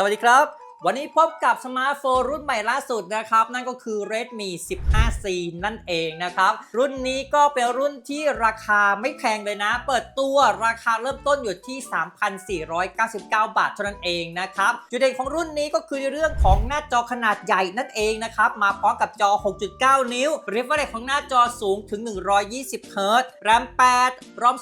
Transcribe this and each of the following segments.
สวัสดีครับ วันนี้พบกับสมาร์ทโฟนรุ่นใหม่ล่าสุดนะครับ นั่นก็คือ Redmi 15 15C นั่นเองนะครับ รุ่นนี้ก็เป็นรุ่นที่ราคาไม่แพงเลยนะ เปิดตัวราคาเริ่มต้นอยู่ที่ 3,499 บาทเท่านั้นเองนะครับจุดเด่นของรุ่นนี้ก็คือเรื่องของหน้าจอขนาดใหญ่นั่นเองนะครับมาพร้อมกับจอ 6.9 นิ้ว refresh ของหน้าจอสูงถึง 120 Hz RAM 8 ROM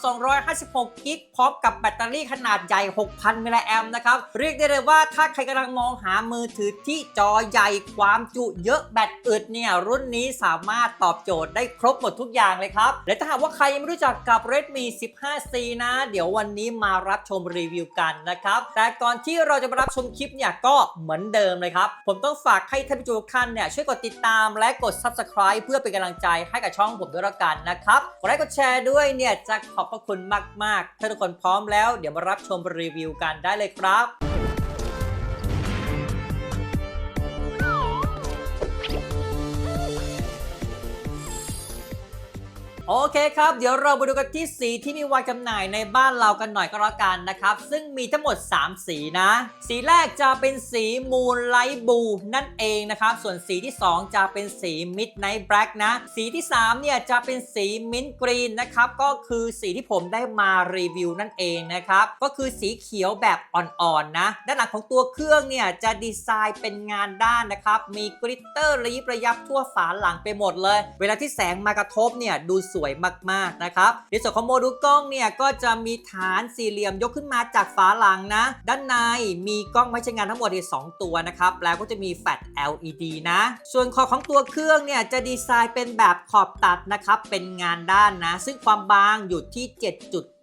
256 กิกพร้อมกับแบตเตอรี่ขนาดใหญ่ 6,000 มิลลิแอมนะครับ เรียกได้เลยว่าถ้าใครกำลังมองหามือถือที่จอใหญ่ความจุเยอะแบตอึดเนี่ยรุ่นนี้สามารถตอบโจทย์ได้ครบหมดทุกอย่างเลยครับ และถ้าหากว่าใครยังไม่รู้จักกับ Redmi 15C นะ เดี๋ยววันนี้มารับชมรีวิวกันนะครับ แต่ก่อนที่เราจะมารับชมคลิปเนี่ยก็เหมือนเดิมเลยครับ ผมต้องฝากให้ท่านผู้ชมทุกท่านเนี่ยช่วยกดติดตามและกด Subscribe เพื่อเป็นกำลังใจให้กับช่องผมด้วยละกันนะครับ กดไลค์กดแชร์ด้วยเนี่ยจะขอบพระคุณมากๆ ถ้าทุกคนพร้อมแล้ว เดี๋ยวมารับชมรีวิวกันได้เลยครับ โอเคครับ เดี๋ยวเรามาดูกันที่สีที่มีวางจำหน่ายในบ้านเรากันหน่อยก็แล้วกันนะครับ ซึ่งมีทั้งหมด 3 สีนะ สีแรกจะเป็นสีมูนไลท์บูนั่นเองนะครับ ส่วนสีที่ 2 จะเป็นสีมิดไนท์แบล็กนะ สีที่ 3 เนี่ยจะเป็นสีมินต์กรีนนะครับ ก็คือสีที่ผมได้มารีวิวนั่นเองนะครับ ก็คือสีเขียวแบบอ่อนๆนะ ด้านหลังของตัวเครื่องเนี่ยจะดีไซน์เป็นงานด้านนะครับ มีกริตเตอร์ระยิบระยับทั่วฝาหลังไปหมดเลย เวลาที่แสงมากระทบเนี่ยดูสวยมากๆนะครับในส่วนของโมดูลกล้องเนี่ยก็จะมีฐานสี่เหลี่ยมยกขึ้นมาจากฝาหลังนะ ด้านในมีกล้องไม่ใช้งานทั้งหมดที่2ตัวนะครับแล้วก็จะมีแฟลช LED นะ ส่วนขอบของตัวเครื่องเนี่ยจะดีไซน์เป็นแบบขอบตัดนะครับเป็นงานด้านนะ ซึ่งความบางอยู่ที่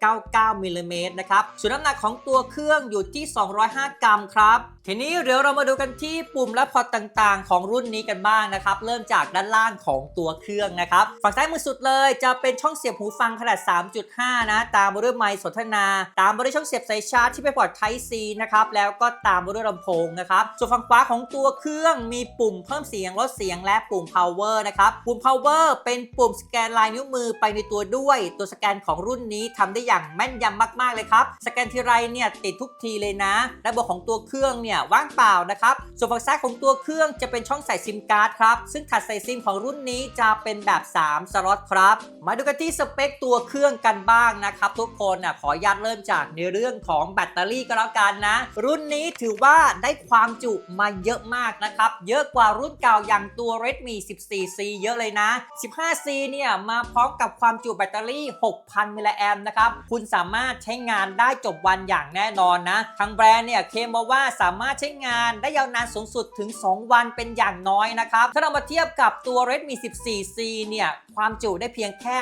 99มิลลิเมตรนะครับ ส่วนน้ำหนักของตัวเครื่องอยู่ที่ 205 กรัมครับ ทีนี้เดี๋ยวเรามาดูกันที่ปุ่มและพอร์ตต่างๆ ของรุ่นนี้กันบ้างนะครับ เริ่มจากด้านล่างของตัวเครื่องนะครับ ฝั่งซ้ายมือสุดเลยจะเป็นช่องเสียบหูฟังขนาด 3.5 นะ ตามมาด้วยไมค์สนทนา ตามมาด้วยช่องเสียบสายชาร์จที่เป็นพอร์ต Type C นะครับ แล้วก็ตามมาด้วยลำโพงนะครับ ส่วนฝั่งขวาของตัวเครื่องมีปุ่มเพิ่มเสียงลดเสียงและปุ่ม power นะครับ ปุ่ม power เป็นปุ่มสแกนลายนิ้วมือไปในตัวด้วย ตัวสแกนของรุ่นนี้ทำได้อย่างแม่นยำมากๆเลยครับ สแกนทีไรเนี่ยติดทุกทีเลยนะ และบวของตัวเครื่องเนี่ยว่างเปล่านะครับส่วนฝั่งซ้ายของตัวเครื่องจะเป็นช่องใส่ซิมการ์ดครับซึ่งถัดใส่ซิมของรุ่นนี้จะเป็นแบบ 3 สล็อตครับ มาดูกันที่สเปคตัวเครื่องกันบ้างนะครับทุกคนนะขออนุญาตเริ่มจากในเรื่องของแบตเตอรี่ก็แล้วกันนะ รุ่นนี้ถือว่าได้ความจุมาเยอะมากนะครับ เยอะกว่ารุ่นเก่าอย่างตัว Redmi 14C เยอะเลยนะ 15C เนี่ยมาพร้อมกับความจุแบตเตอรี่ 6,000มิลลิแอมนะครับคุณสามารถใช้งานได้จบวันอย่างแน่นอนนะ ทางแบรนด์เนี่ยเคลมมาว่าสามารถใช้งานได้ยาวนานสูงสุดถึง 2 วันเป็นอย่างน้อยนะครับ ถ้าเรามาเทียบกับตัว Redmi 14C เนี่ย ความจุได้เพียงแค่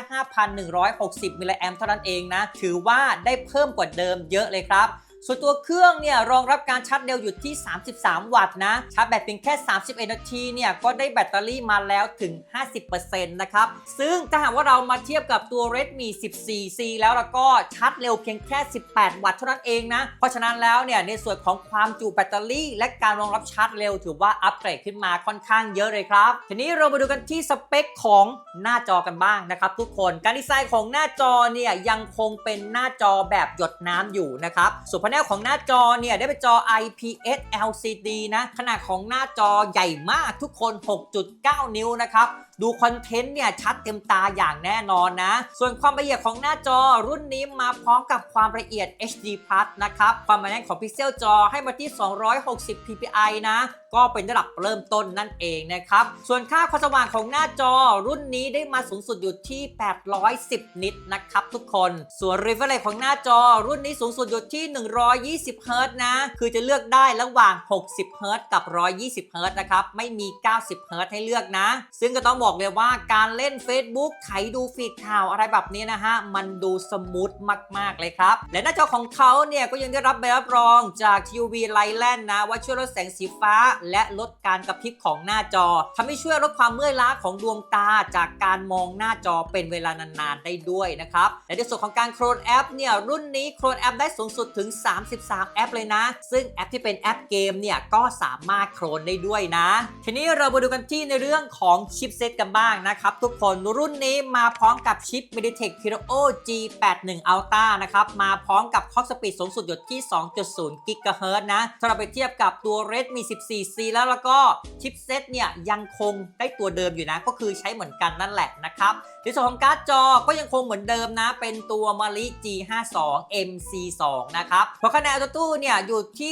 5,160มิลลิแอมเท่านั้นเองนะ ถือว่าได้เพิ่มกว่าเดิมเยอะเลยครับ ส่วนตัวเครื่องเนี่ยรองรับการชาร์จเร็วอยู่ที่ 33 วัตต์นะ ชาร์จแบตเพียงแค่ 31 นาทีเนี่ยก็ได้แบตเตอรี่มาแล้วถึง 50%นะครับ ซึ่งถ้าหากว่าเรามาเทียบกับตัว Redmi 14C แล้วแล้วก็ชาร์จเร็วเพียงแค่ 18 วัตต์เท่านั้นเองนะ เพราะฉะนั้นแล้วเนี่ยในส่วนของความจุแบตเตอรี่ และการรองรับชาร์จเร็ว ถือว่าอัปเกรดขึ้นมาค่อนข้างเยอะเลยครับ ทีนี้เรามาดูกันที่สเปคของหน้าจอกันบ้างนะครับทุกคนการดีไซน์ของหน้าจอเนี่ยยังคงเป็นหน้าจอแบบหยดน้ำอยู่นะครับส่วนพานัลของหน้าจอเนี่ยได้เป็นจอ IPS LCD นะขนาดของหน้าจอใหญ่มากทุกคน 6.9 นิ้วนะครับดูคอนเทนต์เนี่ยชัดเต็มตาอย่างแน่นอนนะ ส่วนความละเอียดของหน้าจอรุ่นนี้มาพร้อมกับความละเอียด HD Plus นะครับ ความแน่นของพิกเซลจอให้มาที่ 260 ppi นะ ก็เป็นระดับเริ่มต้นนั่นเองนะครับ ส่วนค่าความสว่างของหน้าจอรุ่นนี้ได้มาสูงสุดอยู่ที่ 810 นิตนะครับทุกคน ส่วน refresh ของหน้าจอรุ่นนี้สูงสุดอยู่ที่120 Hz นะ คือจะเลือกได้ระหว่าง 60 Hz กับ 120 Hz นะครับ ไม่มี 90 Hz ให้เลือกนะ ซึ่งก็ต้องบอกเลยว่าการเล่น Facebook ไถดูฟีดข่าวอะไรแบบนี้นะฮะ มันดูสมูทมาก ๆ เลยครับ และหน้าจอของเขาเนี่ย ก็ยังได้รับใบรับรองจาก UV Lightland นะ ว่าช่วยลดแสงสีฟ้า และลดการกระพริบของหน้าจอทำให้ช่วยลดความเมื่อยล้าของดวงตาจากการมองหน้าจอเป็นเวลานานๆได้ด้วยนะครับและในส่วนของการโคลนแอปเนี่ยรุ่นนี้โคลนแอปได้สูงสุดถึง33 แอปเลยนะ ซึ่งแอปที่เป็นแอปเกมเนี่ยก็สามารถโคลนได้ด้วยนะ ทีนี้เรามาดูกันที่ในเรื่องของชิปเซตกันบ้างนะครับ ทุกคนรุ่นนี้มาพร้อมกับชิป MediaTek Helio G81 Ultra นะครับ มาพร้อมกับคล็อกสปีดสูงสุดอยู่ที่ 2.0 GHz นะถ้าเราไปเทียบกับตัว Redmi 14C แล้วแล้วก็ชิปเซตเนี่ยยังคงได้ตัวเดิมอยู่นะ ก็คือใช้เหมือนกันนั่นแหละนะครับในส่วนของการ์ดจอก็ยังคงเหมือนเดิมนะ เป็นตัวมาริ G52 MC2 นะครับเพราะคะแนนตัวตู้เนี่ยอยู่ที่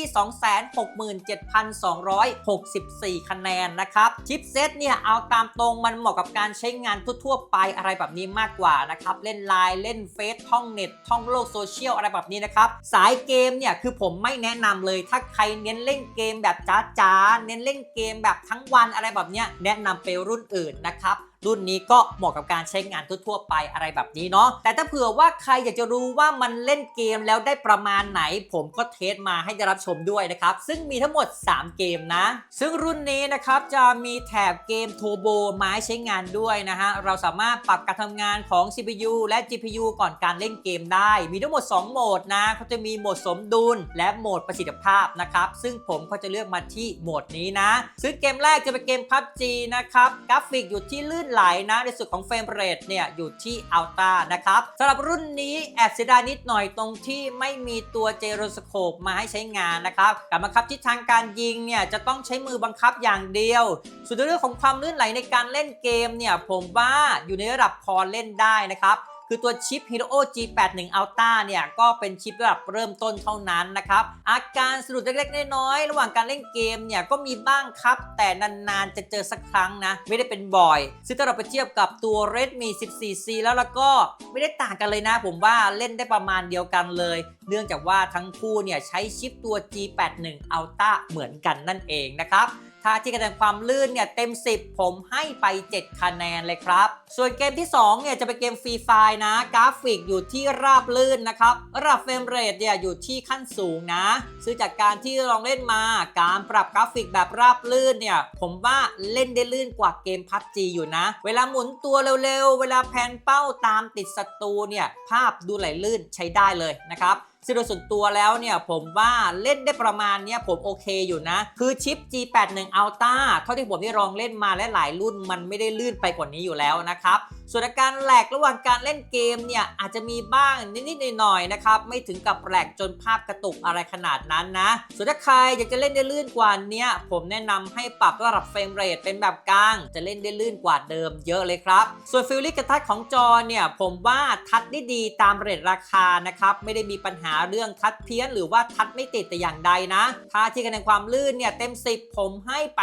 267,264 คะแนนนะครับชิปเซตเนี่ยเอาตามตรงมันเหมาะกับการใช้งานทั่วๆไปอะไรแบบนี้มากกว่านะครับ เล่นไลน์เล่นเฟซท่องเน็ตท่องโลกโซเชียลอะไรแบบนี้นะครับสายเกมเนี่ยคือผมไม่แนะนำเลยถ้าใครเน้นเล่นเกมแบบจ้าๆเน้นเล่นเกมแบบทั้งวันอะไรแบบเนี้ยแนะนำไปรุ่นอื่นนะครับ รุ่นนี้ก็เหมาะกับการใช้งานทั่วๆไปอะไรแบบนี้เนาะแต่ถ้าเผื่อว่าใครอยากจะรู้ว่ามันเล่นเกมแล้วได้ประมาณไหน ผมก็เทสมาให้ได้รับชมด้วยนะครับ ซึ่งมีทั้งหมด 3 เกมนะ ซึ่งรุ่นนี้นะครับจะมีแถบเกมโทโบไม้ใช้งานด้วยนะฮะเราสามารถปรับการทำงานของ CPU และ GPU ก่อนการเล่นเกมได้ มีทั้งหมด 2 โหมดนะเขาจะมีโหมดสมดุล และโหมดประสิทธิภาพนะครับซึ่งผมก็จะเลือกมาที่โหมดนี้นะ ซึ่งเกมแรกจะเป็นเกม PUBG นะครับกราฟิกอยู่ที่ลื่นไหลนะ ในสุดของเฟรมเรทเนี่ยอยู่ที่อัลต a นะครับสำหรับรุ่นนี้แอบเสียดายนิดหน่อยตรงที่ไม่มีตัวเจโรสโคปมาให้ใช้งานนะครับการบังคับทิศทางการยิงเนี่ยจะต้องใช้มือบังคับอย่างเดียว ส่วนเรื่องของความลื่นไหลในการเล่นเกมเนี่ยผมว่าอยู่ในระดับพอเล่นได้นะครับ คือตัวชิป Helio G81 Ultra เนี่ยก็เป็นชิประดับเริ่มต้นเท่านั้นนะครับ อาการสะดุดเล็กๆ น้อยๆ ระหว่างการเล่นเกมเนี่ยก็มีบ้างครับ แต่นานๆ จะเจอสักครั้งนะ ไม่ได้เป็นบ่อย ซึ่งถ้าเราไปเทียบกับตัว Redmi 14C แล้วแล้วก็ไม่ได้ต่างกันเลยนะ ผมว่าเล่นได้ประมาณเดียวกันเลย เนื่องจากว่าทั้งคู่เนี่ยใช้ชิปตัว G81 Ultra เหมือนกันนั่นเองนะครับ ถ้าที่คะแนนความลื่นเนี่ยเต็ม 10 ผมให้ไป 7 คะแนนเลยครับ ส่วนเกมที่ 2 เนี่ยจะเป็นเกมฟรีไฟนะ กราฟิกอยู่ที่ราบลื่นนะครับระดับเฟรมเรทเนี่ยอยู่ที่ขั้นสูงนะ ซึ่งจากการที่ลองเล่นมาการปรับกราฟิกแบบราบลื่นเนี่ยผมว่าเล่นได้ลื่นกว่าเกม PUBG อยู่นะ เวลาหมุนตัวเร็วๆ เวลาแพนเป้าตามติดศัตรูเนี่ยภาพดูไหลลื่นใช้ได้เลยนะครับ ซึ่งโดยส่วนตัวแล้วเนี่ยผมว่าเล่นได้ประมาณเนี้ยผมโอเคอยู่นะ คือชิป G81 Ultra เท่าที่ผมได้ลองเล่นมาและหลายรุ่นมันไม่ได้ลื่นไปกว่านี้อยู่แล้วนะครับส่วนอาการแหลกระหว่างการเล่นเกมเนี่ยอาจจะมีบ้างนิดๆหน่อยๆนะครับไม่ถึงกับแหลกจนภาพกระตุกอะไรขนาดนั้นนะ ส่วนถ้าใครอยากจะเล่นได้ลื่นกว่านี้ผมแนะนำให้ปรับระดับเฟรมเรทเป็นแบบกลาง จะเล่นได้ลื่นกว่าเดิมเยอะเลยครับ ส่วนฟิลลิ่งกระทัดของจอเนี่ยผมว่าทัดได้ดีตามเรทราคานะครับไม่ได้มีปัญหาาเรื่องทัดเพี้ยนหรือว่าทัดไม่ติดแต่อย่างใดนะ ถ้าที่คะแนนความลื่นเนี่ยเต็ม 10 ผมให้ไป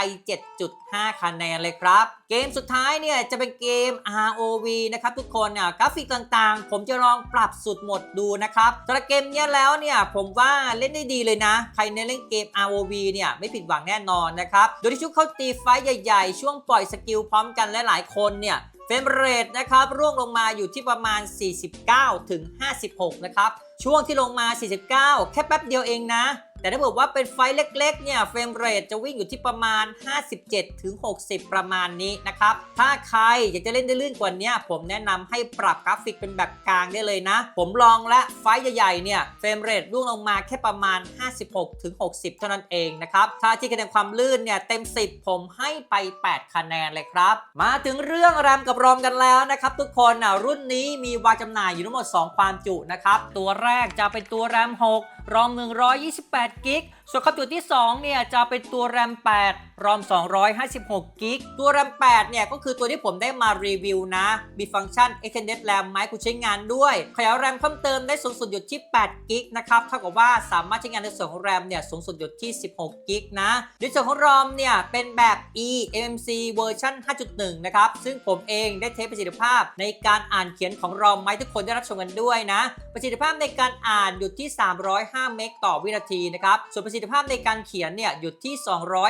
7.5 คะแนนเลยครับ เกมสุดท้ายเนี่ยจะเป็นเกม ROV นะครับทุกคนเนี่ยกราฟิกต่างๆ ผมจะลองปรับสุดหมดดูนะครับสำหรับเกมเนี้ยแล้วเนี่ยผมว่าเล่นได้ดีเลยนะ ใครในเล่นเกม ROV เนี่ยไม่ผิดหวังแน่นอนนะครับโดยที่ชุดเข้าตีไฟใหญ่ๆ ช่วงปล่อยสกิลพร้อมกันและหลายคนเนี่ยเฟรมเรทนะครับร่วงลงมาอยู่ที่ประมาณ 49ถึง56 นะครับ ช่วงที่ลงมา 49 แค่แป๊บเดียวเองนะ แต่ถ้าบอกว่าเป็นไฟล์เล็กๆเนี่ยเฟรมเรทจะวิ่งอยู่ที่ประมาณ 57ถึง60ประมาณนี้นะครับ ถ้าใครอยากจะเล่นได้ลื่นกว่านี้ผมแนะนำให้ปรับกราฟิกเป็นแบบกลางได้เลยนะ ผมลองและไฟล์ใหญ่ๆเนี่ยเฟรมเรทร่วงลงมาแค่ประมาณ 56ถึง60เท่านั้นเองนะครับถ้าที่คะแนนความลื่นเนี่ยเต็ม 10 ผมให้ไป 8 คะแนนเลยครับ มาถึงเรื่องแรมกับรอมกันแล้วนะครับ ทุกคนนะรุ่นนี้มีวางจำหน่ายอยู่ทั้งหมด 2 ความจุนะครับตัวแรกจะเป็นตัวแรม 6 รอม 128 กิก ส่วนความจุที่ 2 เนี่ยจะเป็นตัวแรม 8 รอม 256 กิก ตัวแรม 8 เนี่ยก็คือตัวที่ผมได้มารีวิวนะ มีฟังก์ชัน extended RAM ไหมคุณใช้งานด้วย ขยายแรมเพิ่มเติมได้สูงสุดอยู่ที่ 8 กิกนะครับ เท่ากับว่าสามารถใช้งานในส่วนของแรมเนี่ยสูงสุดอยู่ที่ 16 กิกนะ ในส่วนของรอมเนี่ยเป็นแบบ eMMC เวอร์ชัน5.1 นะครับ ซึ่งผมเองได้เทสประสิทธิภาพในการอ่านเขียนของรอมไหมทุกคนได้รับชมกันด้วยนะ ประสิทธิภาพในการอ่านอยู่ที่ 305 เมกต่อวินาทีนะครับ ส่วนประสิทธิสิทธิภาพในการเขียนเนี่ยอยู่ที่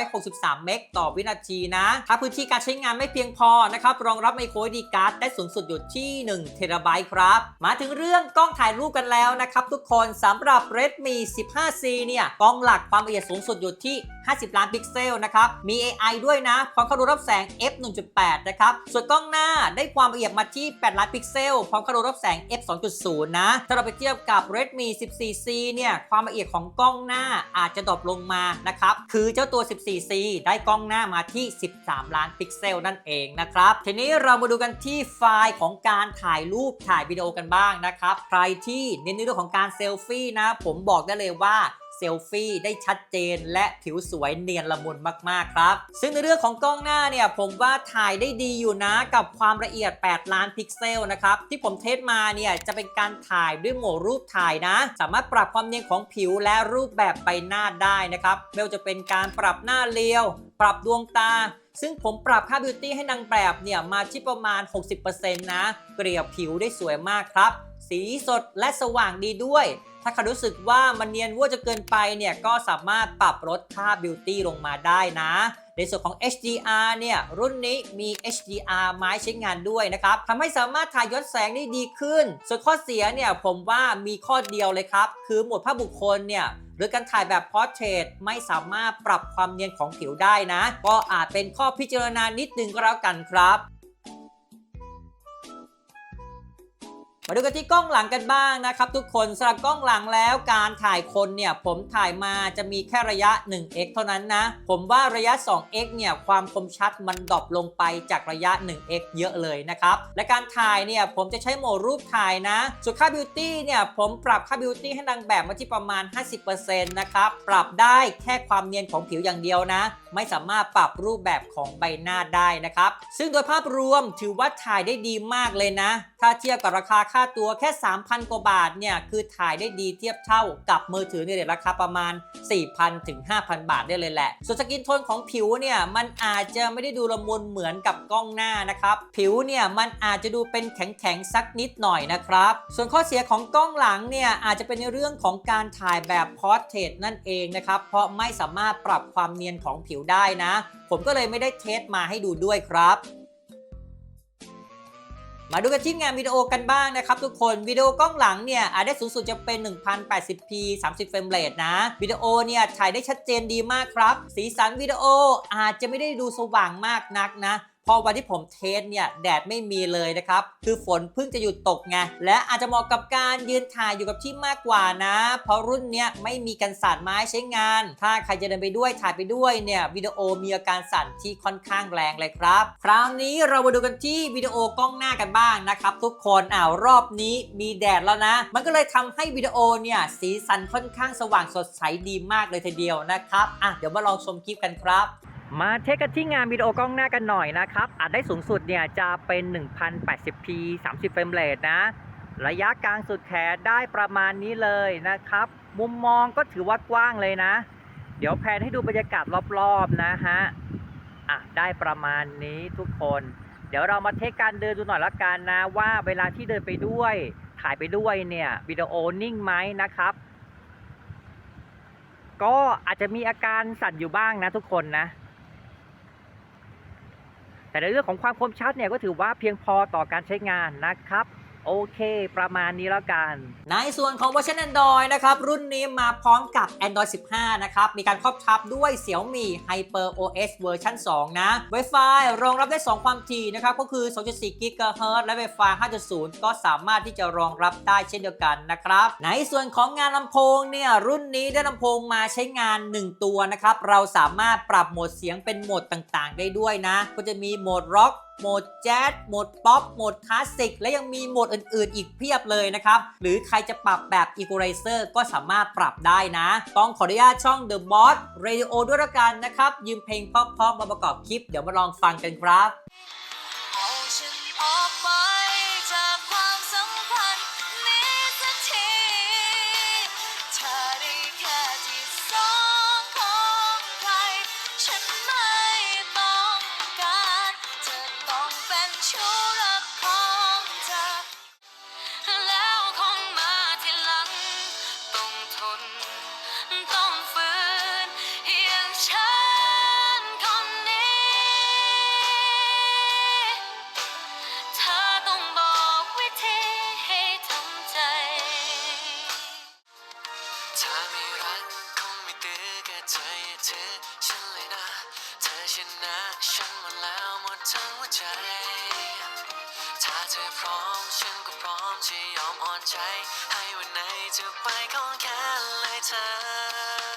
263 เมกต่อวินาทีนะ ถ้าพื้นที่การใช้งานไม่เพียงพอนะครับ รองรับ micro SD card ได้สูงสุดอยู่ที่ 1 เทราไบต์ครับ มาถึงเรื่องกล้องถ่ายรูปกันแล้วนะครับ ทุกคนสำหรับ Redmi 15C เนี่ยกล้องหลักความละเอียดสูงสุดอยู่ที่ 50 ล้านพิกเซลนะครับ มี AI ด้วยนะพร้อมเข้าดูรับแสง f 1.8 นะครับ ส่วนกล้องหน้าได้ความละเอียดมาที่ 8 ล้านพิกเซลพร้อมเข้าดูรับแสง f 2.0 นะ ถ้าเราไปเทียบกับ Redmi 14C เนี่ยความละเอียดของกล้องหน้าอาจจะดรอปลงมานะครับ คือเจ้าตัว 14C ได้กล้องหน้ามาที่ 13 ล้านพิกเซลนั่นเองนะครับ ทีนี้เรามาดูกันที่ไฟล์ของการถ่ายรูปถ่ายวิดีโอกันบ้างนะครับ ใครที่เน้นในเรื่องของการเซลฟี่นะ ผมบอกได้เลยว่า เซลฟี่ได้ชัดเจน และผิวสวยเนียนละมุนมาก ๆ ครับ ซึ่งในเรื่องของกล้องหน้าเนี่ย ผมว่าถ่ายได้ดีอยู่นะกับความละเอียด 8 ล้านพิกเซลนะครับ ที่ผมเทสมาเนี่ย จะเป็นการถ่ายด้วยโหมดรูปถ่ายนะ สามารถปรับความเนียนของผิวและรูปแบบใบหน้าได้นะครับไม่ว่าจะเป็นการปรับหน้าเรียว ปรับดวงตาซึ่งผมปรับค่าบิวตี้ให้นางแบบเนี่ยมาที่ประมาณ 60%นะ เกลี่ยผิวได้สวยมากครับ สีสดและสว่างดีด้วย ถ้าใครรู้สึกว่ามันเนียนว่าจะเกินไปเนี่ยก็สามารถปรับลดค่าบิวตี้ลงมาได้นะ ในส่วนของ HDR เนี่ยรุ่นนี้มี HDR ไม้ใช้งานด้วยนะครับทำให้สามารถถ่ายย้อนแสงได้ดีขึ้น ส่วนข้อเสียเนี่ยผมว่ามีข้อเดียวเลยครับ คือโหมดภาพบุคคลเนี่ยหรือการถ่ายแบบพอร์เทรตไม่สามารถปรับความเนียนของผิวได้นะ ก็อาจเป็นข้อพิจารณานิดนึงก็แล้วกันครับ มาดูกันที่กล้องหลังกันบ้างนะครับทุกคนสำหรับกล้องหลังแล้วการถ่ายคนเนี่ยผมถ่ายมาจะมีแค่ระยะ 1x เท่านั้นนะ ผมว่าระยะ 2x เนี่ยความคมชัดมันดรอปลงไปจากระยะ 1x เยอะเลยนะครับและการถ่ายเนี่ยผมจะใช้โหมดรูปถ่ายนะ ส่วนค่าบิวตี้เนี่ยผมปรับค่าบิวตี้ให้นางแบบมาที่ประมาณ 50%นะครับปรับได้แค่ความเนียนของผิวอย่างเดียวนะไม่สามารถปรับรูปแบบของใบหน้าได้นะครับ ซึ่งโดยภาพรวมถือว่าถ่ายได้ดีมากเลยนะ ถ้าเทียบกับราคาค่าตัวแค่ 3,000 กว่าบาทเนี่ย คือถ่ายได้ดีเทียบเท่ากับมือถือในรทราคาประมาณ 4,000 ถึง 5,000 บาทได้เลยแหละ ส่วนสกินโทนของผิวเนี่ยมันอาจจะไม่ได้ดูละมุนเหมือนกับกล้องหน้านะครับ ผิวเนี่ยมันอาจจะดูเป็นแข็งๆสักนิดหน่อยนะครับ ส่วนข้อเสียของกล้องหลังเนี่ยอาจจะเป็นในเรื่องของการถ่ายแบบพอร์เทรตนั่นเองนะครับ เพราะไม่สามารถปรับความเนียนของผิวได้นะ ผมก็เลยไม่ได้เทสมาให้ดูด้วยครับมาดูกันที่งานวิดีโอกันบ้างนะครับทุกคนวิดีโอกล้องหลังเนี่ยอาจได้สูงสุดจะเป็น 1080p 30เฟรมเรทนะวิดีโอเนี่ยถ่ายได้ชัดเจนดีมากครับ สีสันวิดีโออาจจะไม่ได้ดูสว่างมากนักนะ พอวันที่ผมเทสเนี่ยแดดไม่มีเลยนะครับ คือฝนเพิ่งจะหยุดตกไง และอาจจะเหมาะกับการยืนถ่ายอยู่กับที่มากกว่านะ เพราะรุ่นเนี้ยไม่มีกันสั่นไม้ใช้งาน ถ้าใครจะเดินไปด้วยถ่ายไปด้วยเนี่ยวิดีโอมีอาการสั่นที่ค่อนข้างแรงเลยครับ คราวนี้เรามาดูกันที่วิดีโอกล้องหน้ากันบ้างนะครับทุกคนอ้าวรอบนี้มีแดดแล้วนะ มันก็เลยทำให้วิดีโอเนี่ยสีสันค่อนข้างสว่างสดใสดีมากเลยทีเดียวนะครับอะเดี๋ยวมาลองชมคลิปกันครับ มาเทคกันที่งานวิดีโอกล้องหน้ากันหน่อยนะครับอาจได้สูงสุดเนี่ยจะเป็น 1080p 30เฟรมเรทนะ ระยะกลางสุดแขนได้ประมาณนี้เลยนะครับ มุมมองก็ถือว่ากว้างเลยนะ เดี๋ยวแพนให้ดูบรรยากาศรอบๆนะฮะอะได้ประมาณนี้ทุกคน เดี๋ยวเรามาเทคการเดินดูหน่อยละกันนะ ว่าเวลาที่เดินไปด้วย ถ่ายไปด้วยเนี่ยวิดีโอนิ่งไหมนะครับ ก็อาจจะมีอาการสั่นอยู่บ้างนะทุกคนนะ แต่ในเรื่องของความคมชัดเนี่ยก็ถือว่าเพียงพอต่อการใช้งานนะครับ โอเค ประมาณนี้แล้วกัน ในส่วนของเวอร์ชัน Android นะครับ รุ่นนี้มาพร้อมกับ Android 15 นะครับ มีการครอบทับด้วย Xiaomi Hyper OS เวอร์ชัน2 นะ Wi-Fi รองรับได้ 2 ความถี่นะครับ ก็คือ 2.4 GHz และ Wi-Fi 5.0 ก็สามารถที่จะรองรับได้เช่นเดียวกันนะครับ ในส่วนของงานลำโพงเนี่ย รุ่นนี้ได้ลำโพงมาใช้งาน 1 ตัวนะครับ เราสามารถปรับโหมดเสียงเป็นโหมดต่างๆ ได้ด้วยนะ ก็จะมีโหมดร็อก โหมดแจ๊สโหมดป๊อปโหมดคลาสสิกและยังมีโหมดอื่นๆ อีกเพียบเลยนะครับ หรือใครจะปรับแบบ Equalizer ก็สามารถปรับได้นะ ต้องขออนุญาตช่อง The Boss Radio ด้วยละกันนะครับ ยืมเพลงเพราะๆมาประกอบคลิป เดี๋ยวมาลองฟังกันครับ ฉันเลยนะ เธอชนะฉันหมดแล้วหมดทั้งหัวใจ ถ้าเธอพร้อมฉันก็พร้อมจะยอมอ่อนใจ ให้วันไหนจะไปของแค่เลยเธอ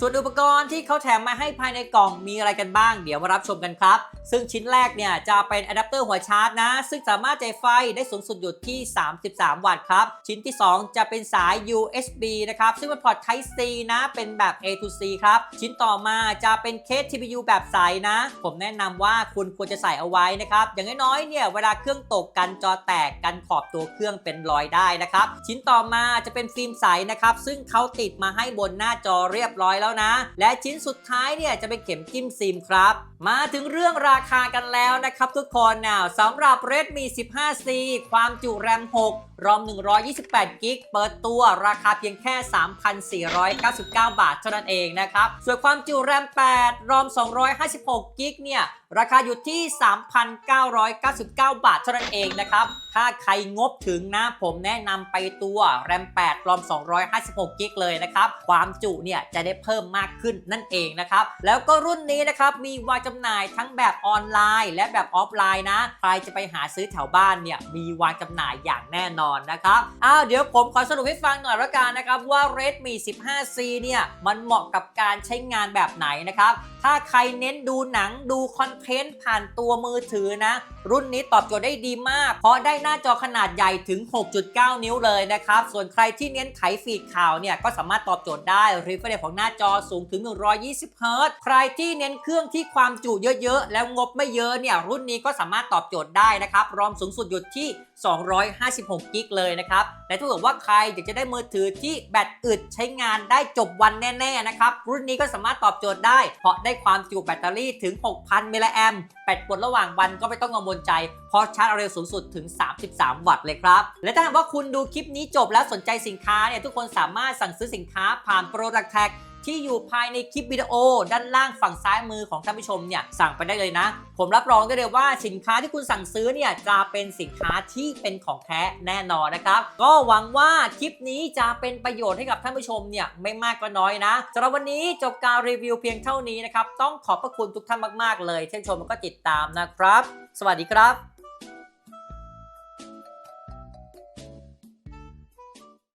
ส่วนอุปกรณ์ที่เขาแถมมาให้ภายในกล่องมีอะไรกันบ้าง เดี๋ยวมารับชมกันครับ ซึ่งชิ้นแรกเนี่ยจะเป็นอะแดปเตอร์หัวชาร์จนะ ซึ่งสามารถจ่ายไฟได้สูงสุดอยู่ที่ 33 วัตต์ครับ ชิ้นที่ 2 จะเป็นสาย USB นะครับ ซึ่งเป็นพอร์ต Type C นะ เป็นแบบ A to C ครับ ชิ้นต่อมาจะเป็นเคส TPU แบบใสนะ ผมแนะนำว่าคุณควรจะใส่เอาไว้นะครับ อย่างน้อยๆเนี่ยเวลาเครื่องตกกันจอแตกกันขอบตัวเครื่องเป็นรอยได้นะครับ ชิ้นต่อมาจะเป็นฟิล์มใสนะครับซึ่งเขาติดมาให้บนหน้าจอเรียบร้อยแล้วนะ และชิ้นสุดท้ายเนี่ยจะเป็นเข็มจิ้มซิมครับ มาถึงเรื่องราคากันแล้วนะครับทุกคนนะสำหรับ Redmi 15C ความจุแรม 6รอม 128 กิก เปิดตัวราคาเพียงแค่ 3,499 บาทเท่านั้นเองนะครับ ส่วนความจุแรม 8 รอม 256 กิก เนี่ย ราคาอยู่ที่ 3,999 บาทเท่านั้นเองนะครับ ถ้าใครงบถึงนะ ผมแนะนำไปตัวแรม 8 รอม 256 กิก เลยนะครับ ความจุเนี่ยจะได้เพิ่มมากขึ้นนั่นเองนะครับ แล้วก็รุ่นนี้นะครับ มีวางจำหน่ายทั้งแบบออนไลน์ และแบบออฟไลน์นะ ใครจะไปหาซื้อแถวบ้านเนี่ย มีวางจำหน่ายอย่างแน่นอนนะครับอ้าวเดี๋ยวผมขอสรุปให้ฟังหน่อยละกันนะครับว่า Redmi 15C เนี่ยมันเหมาะกับการใช้งานแบบไหนนะครับ ถ้าใครเน้นดูหนังดูคอนเทนต์ผ่านตัวมือถือนะ รุ่นนี้ตอบโจทย์ได้ดีมาก เพราะได้หน้าจอขนาดใหญ่ถึง 6.9 นิ้วเลยนะครับ ส่วนใครที่เน้นไถฟีดข่าวเนี่ยก็สามารถตอบโจทย์ได้ refresh ของหน้าจอสูงถึง 120เฮิรตซ์ใครที่เน้นเครื่องที่ความจุเยอะๆ แล้วงบไม่เยอะเนี่ยรุ่นนี้ก็สามารถตอบโจทย์ได้นะครับรอมสูงสุดอยู่ที่ 256 กิกเลยนะครับ และถ้าเกิดว่าใครอยากจะได้มือถือที่แบตอึดใช้งานได้จบวันแน่ๆนะครับ รุ่นนี้ก็สามารถตอบโจทย์ได้ เพราะได้ความจุแบตเตอรี่ถึง 6,000 มิลลิแอมป์แบตหมดระหว่างวันก็ไม่ต้องกังวลใจ เพราะชาร์จเร็วสูงสุดถึง 33 วัตต์เลยครับ และถ้าหากว่าคุณดูคลิปนี้จบแล้วสนใจสินค้าเนี่ยทุกคนสามารถสั่งซื้อสินค้าผ่าน Product Tag ที่อยู่ภายในคลิปวิดีโอ ด้านล่างฝั่งซ้ายมือของท่านผู้ชมเนี่ยสั่งไปได้เลยนะ ผมรับรองได้เลยว่าสินค้าที่คุณสั่งซื้อเนี่ยจะเป็นสินค้าที่เป็นของแท้แน่นอนนะครับ ก็หวังว่าคลิปนี้จะเป็นประโยชน์ให้กับท่านผู้ชมเนี่ยไม่มากก็น้อยนะสำหรับวันนี้จบการรีวิวเพียงเท่านี้นะครับต้องขอบพระคุณทุกท่านมาก ๆ เลยที่ชมแล้วก็ติดตามนะครับ สวัสดีครับ